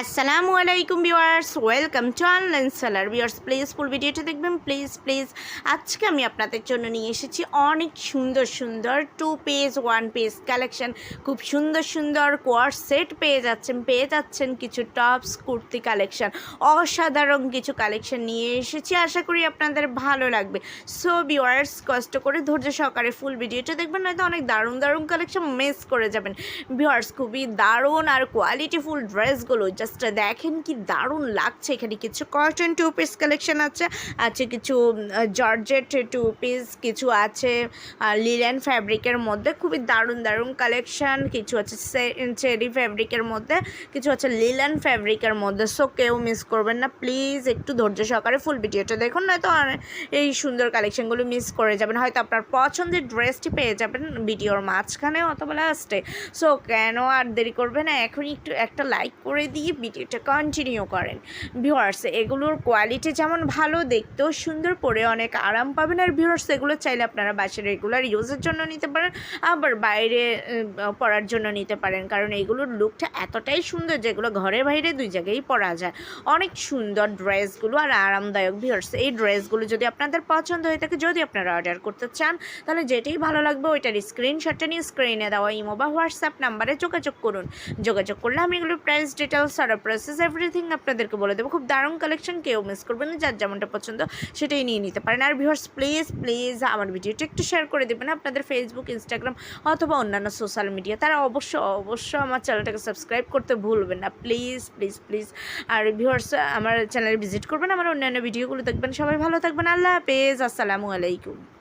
আসসালামু আলাইকুম viewers welcome to online seller viewers please full ভিডিওটা দেখবেন। প্লিজ প্লিজ আজকে আমি আপনাদের জন্য নিয়ে এসেছি অনেক সুন্দর সুন্দর two page one page collection খুব সুন্দর সুন্দর কোয়ার সেট পেয়ে যাচ্ছেন পেয়ে যাচ্ছেন কিছু টপস কুর্তি কালেকশন অসাধারণ কিছু কালেকশন নিয়ে এসেছি। আশা করি আপনাদের ভালো লাগবে। সো ভিউয়ার্স কষ্ট করে ধৈর্য সহকারে ফুল ভিডিওটা দেখবেন, নয়তো অনেক দারুণ দারুণ কালেকশন মিস করে যাবেন। ভিউয়ার্স খুবই দারুণ আর কোয়ালিটিফুল ড্রেসগুলো জাস্ট দেখেন কি দারুণ লাগছে। এখানে কিছু কটন টু পিস কালেকশন আছে আছে কিছু জর্জেট টু পিস কিছু আছে লিলেন ফ্যাব্রিকের মধ্যে খুবই দারুণ দারুণ কালেকশন কিছু আছে চেরি ফ্যাব্রিকের মধ্যে, কিছু আছে লিলেন ফ্যাব্রিকের মধ্যে। সো কেউ মিস করবেন না। প্লিজ একটু ধৈর্য সহকারে ফুল ভিডিওটা দেখুন, নয়তো এই সুন্দর কালেকশনগুলো মিস করে যাবেন। হয়তো আপনার পছন্দের ড্রেসটি পেয়ে যাবেন ভিডিওর মাঝখানে অথবা লাস্টে সো কেন আর দেরি করবেন? না এখনই একটু একটা লাইক করে দিয়ে ভিডিওটা কন্টিনিউ করেন। ভিউয়ার্স এগুলোর কোয়ালিটি যেমন ভালো, দেখতেও সুন্দর পরে অনেক আরাম পাবেন। আর ভিউয়ার্স এগুলো চাইলে আপনারা বাসায় রেগুলার ইউজের জন্য নিতে পারেন, আবার বাইরে পরার জন্য নিতে পারেন। কারণ এগুলোর লুকটা এতটাই সুন্দর যেগুলো ঘরে বাইরে দুই জায়গায় পরা যায়। অনেক সুন্দর ড্রেসগুলো আর আরামদায়ক ভিউয়ার্স এই ড্রেসগুলো যদি আপনাদের পছন্দ হয়ে থাকে, যদি আপনারা অর্ডার করতে চান, তাহলে যেটাই ভালো লাগবে, ওইটার স্ক্রিনশটটা নিয়ে স্ক্রিনে দেওয়া ইমো বা হোয়াটসঅ্যাপ নাম্বারে যোগাযোগ করুন। যোগাযোগ করলে আমি এগুলোর প্রাইস ডিটেলস আর প্রসেস এভরিথিং আপনাদেরকে বলে দেবো। খুব দারুণ কালেকশন কেউ মিস করবেন না, যার যেমনটা পছন্দ সেটাই নিয়ে নিতে পারেন। আর ভিউয়ার্স প্লিজ প্লিজ আমার ভিডিওটা একটু শেয়ার করে দেবেন আপনাদের ফেসবুক ইনস্টাগ্রাম অথবা অন্যান্য সোশ্যাল মিডিয়া তারা অবশ্য অবশ্য আমার চ্যানেলটাকে সাবস্ক্রাইব করতে ভুলবেন না। প্লিজ প্লিজ প্লিজ আর ভিউয়ার্স আমার চ্যানেলে ভিজিট করবেন, আমার অন্যান্য ভিডিওগুলো দেখবেন। সবাই ভালো থাকবেন। আল্লাহ হাফেজ। আসসালামু আলাইকুম।